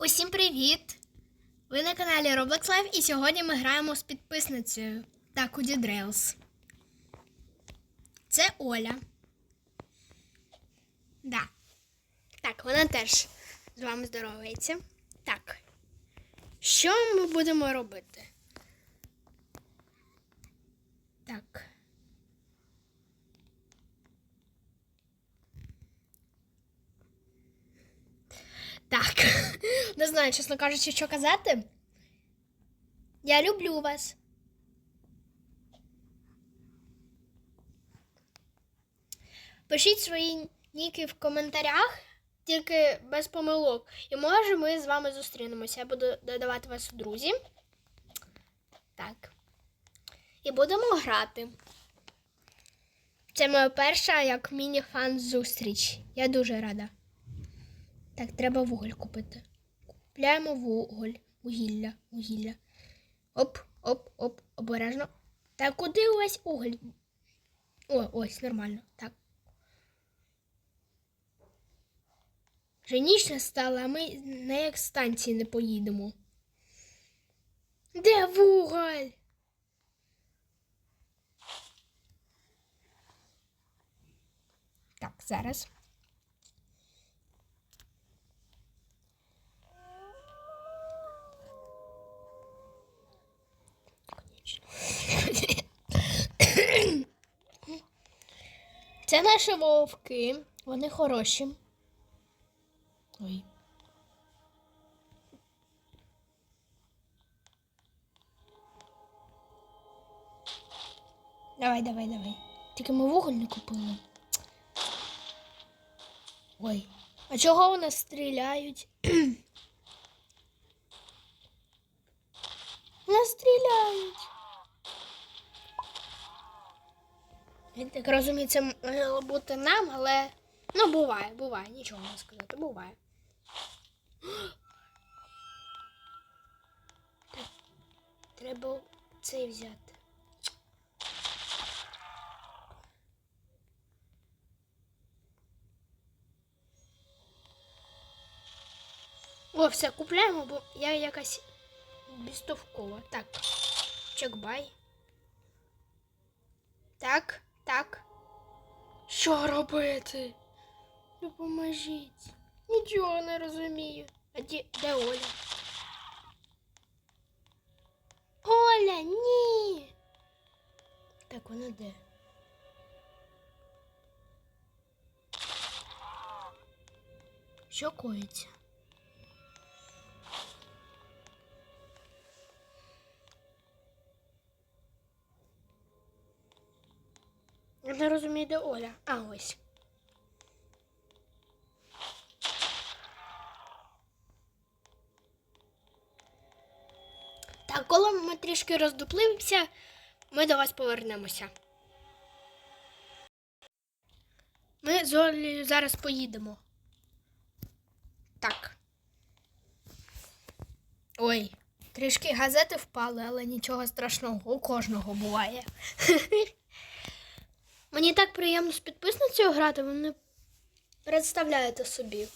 Усім привіт! Ви на каналі Roblox Live і сьогодні ми граємо з підписницею та Куді Дрейлс. Це Оля. Да. Так, вона теж з вами здоровається. Так. Що ми будемо робити? Так. Так. Не знаю, чесно кажучи, що казати. Я люблю вас. Пишіть свої ніки в коментарях, тільки без помилок. І може ми з вами зустрінемося. Я буду додавати вас у друзі. Так. І будемо грати. Це моя перша як міні-фан зустріч. Я дуже рада. Так, треба вуголь купити. Купляємо вуголь. Вугілля, вугілля. Оп, оп, оп, обережно. Так, куди увесь уголь? О, ось, нормально. Так. Вже ніч настала, а ми на як станції не поїдемо. Де вуголь? Так, зараз. Це наші вовки. Вони хороші. Ой. Давай, давай, давай. Тільки ми вуголь не купили. Ой. А чого у нас стріляють? Нас стріляють. Я так розумію, це мало бути нам, але ну буває, буває, нічого не сказати, буває. Так, треба цей взяти. О, все, купляємо, бо я якась безтовкова. Так, чекбай. Так, так. Що робити? Допоможіть. Нічого не розумію. А де, де Оля? Оля, ні. Так, вона де? Що коїться? Не розумію, де Оля. А, ось. Так, коли ми трішки роздуплимося, ми до вас повернемося. Ми з Олею зараз поїдемо. Так. Ой, трішки газети впали, але нічого страшного, у кожного буває. Мені так приємно з підписницею грати, ви не представляєте собі.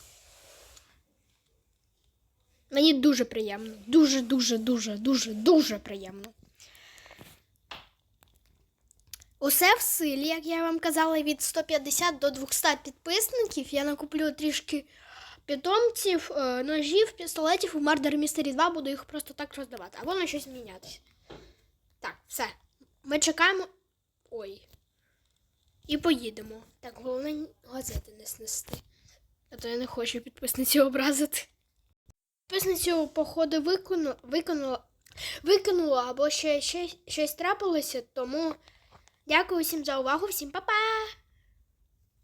Мені дуже приємно. Дуже, дуже, дуже, дуже, дуже приємно. Усе в силі, як я вам казала, від 150 до 200 підписників. Я накуплю трішки питомців, е, ножів, пістолетів у Murder Mystery 2 буду їх просто так роздавати, або на щось мінятися. Так, все. Ми чекаємо. Ой. І поїдемо. Так, головне газети не снести. А то я не хочу підписницю образити. Підписницю, походу, викону, виконула, викинула або ще щось трапилося, тому дякую всім за увагу, всім па-па!